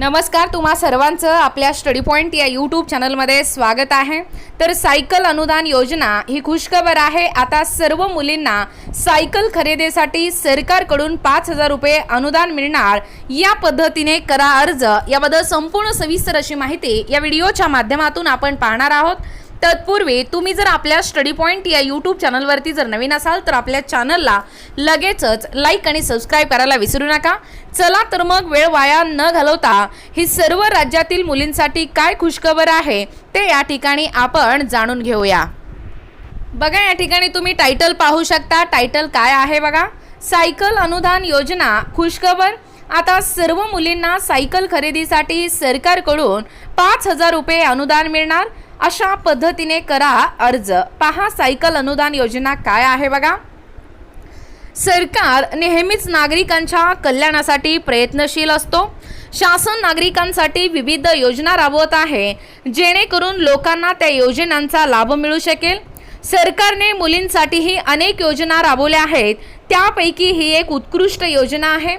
नमस्कार तुम्हा सर्वांचं आपल्या स्टडी पॉईंट या यूट्यूब चॅनलमध्ये स्वागत आहे. तर सायकल अनुदान योजना ही खुशखबर आहे. आता सर्व मुलींना सायकल खरेदीसाठी सरकारकडून पाच हजार रुपये अनुदान मिळणार. या पद्धतीने करा अर्ज. याबद्दल संपूर्ण सविस्तर अशी माहिती या व्हिडिओच्या माध्यमातून आपण पाहणार आहोत. तत्पूर्वी तुम्ही जर आपल्या स्टडी पॉईंट या यूट्यूब चॅनलवरती जर नवीन असाल तर आपल्या चॅनलला लगेचच लाईक आणि सबस्क्राईब करायला विसरू नका. चला तर मग वेळ वाया न घालवता ही सर्व राज्यातील मुलींसाठी काय खुशखबर आहे ते या ठिकाणी आपण जाणून घेऊया. बघा या ठिकाणी तुम्ही टायटल पाहू शकता. टायटल काय आहे बघा? सायकल अनुदान योजना खुशखबर आता सर्व मुलींना सायकल खरेदीसाठी सरकारकडून पाच हजार रुपये अनुदान मिळणार. अशा पद्धतीने करा अर्ज. पहा सायकल अनुदान योजना काय आहे बघा. सरकार नेहमीच नागरिकांच्या कल्याणासाठी प्रयत्नशील असतो. शासन नागरिकांसाठी विविध योजना राबवत आहे जेणेकरून लोकांना त्या योजनांचा लाभ मिळू शकेल. सरकारने मुलींसाठीही अनेक योजना राबवल्या आहेत. त्यापैकी ही एक उत्कृष्ट योजना आहे.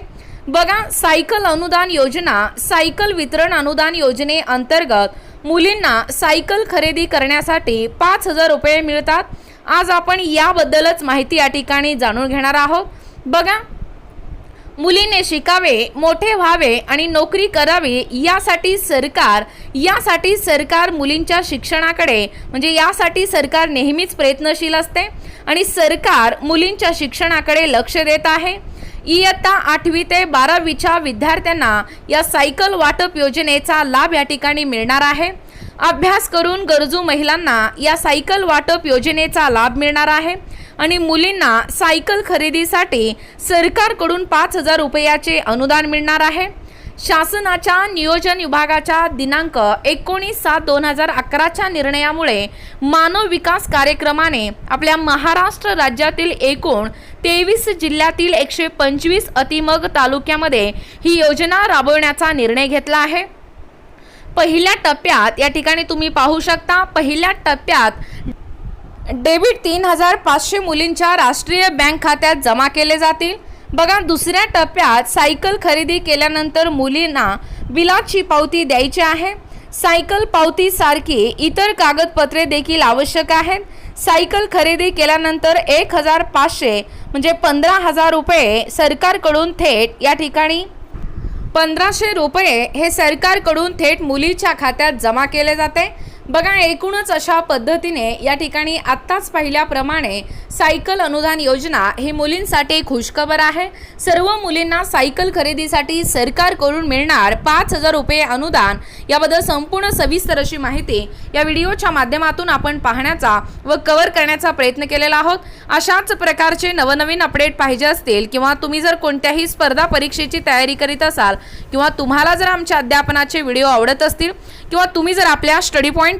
बघा सायकल अनुदान योजना सायकल वितरण अनुदान योजनेअंतर्गत मुलींना सायकल खरेदी करण्यासाठी पाच हजार रुपये मिळतात. आज आपण याबद्दलच माहिती या ठिकाणी जाणून घेणार आहोत. बघा मुलीने शिकावे मोठे व्हावे आणि नोकरी करावी यासाठी सरकार यासाठी सरकार मुलींच्या शिक्षणाकडे म्हणजे यासाठी सरकार नेहमीच प्रयत्नशील असते आणि सरकार मुलींच्या शिक्षणाकडे लक्ष देत आहे. इयत्ता आठवी ते बारावीच्या विद्यार्थ्यांना या सायकल वाटप योजनेचा लाभ या ठिकाणी मिळणार आहे. अभ्यास करून गरजू महिलांना या सायकल वाटप योजनेचा लाभ मिळणार आहे. आणि मुलींना सायकल खरेदीसाठी सरकारकडून पाच हजार रुपयाचे अनुदान मिळणार आहे. शासनाच्या नियोजन विभागाच्या दिनांक एकोणीस सात दोन हजार अकराच्या निर्णयामुळे मानव विकास कार्यक्रमाने आपल्या महाराष्ट्र राज्यातील एकूण तेवीस जिल्ह्यातील एकशे पंचवीस अतिमग तालुक्यामध्ये ही योजना राबवण्याचा निर्णय घेतला आहे. पहिल्या टप्प्यात या ठिकाणी तुम्ही पाहू शकता पहिल्या टप्प्यात डेबिट तीन हजार पाचशे मुलींच्या राष्ट्रीय बँक खात्यात जमा केले जातील. बघा दुसऱ्या टप्प्यात सायकल खरेदी केल्यानंतर मुलींना बिलाची पावती द्यायची आहे. सायकल पावती सारखी इतर कागदपत्रे देखील आवश्यक आहेत. सायकल खरेदी केल्यानंतर एक हजार पाचशे म्हणजे पंधरा हजार रुपये सरकारकडून थेट या ठिकाणी. पंधराशे रुपये हे सरकारकडून थेट मुलीच्या खात्यात जमा केले जाते. बघा एकूणच अशा पद्धतीने या ठिकाणी आत्ताच पाहिल्याप्रमाणे सायकल अनुदान योजना ही मुलींसाठी खुशखबर आहे. सर्व मुलींना सायकल खरेदीसाठी सरकारकडून मिळणार पाच हजार रुपये अनुदान. याबद्दल संपूर्ण सविस्तर अशी माहिती या व्हिडिओच्या माध्यमातून आपण पाहण्याचा व कव्हर करण्याचा प्रयत्न केलेला आहोत. अशाच प्रकारचे नवनवीन अपडेट पाहिजे असतील किंवा तुम्ही जर कोणत्याही स्पर्धा परीक्षेची तयारी करीत असाल किंवा तुम्हाला जर आमच्या अध्यापनाचे व्हिडिओ आवडत असतील किंवा तुम्ही जर आपल्या स्टडी पॉईंट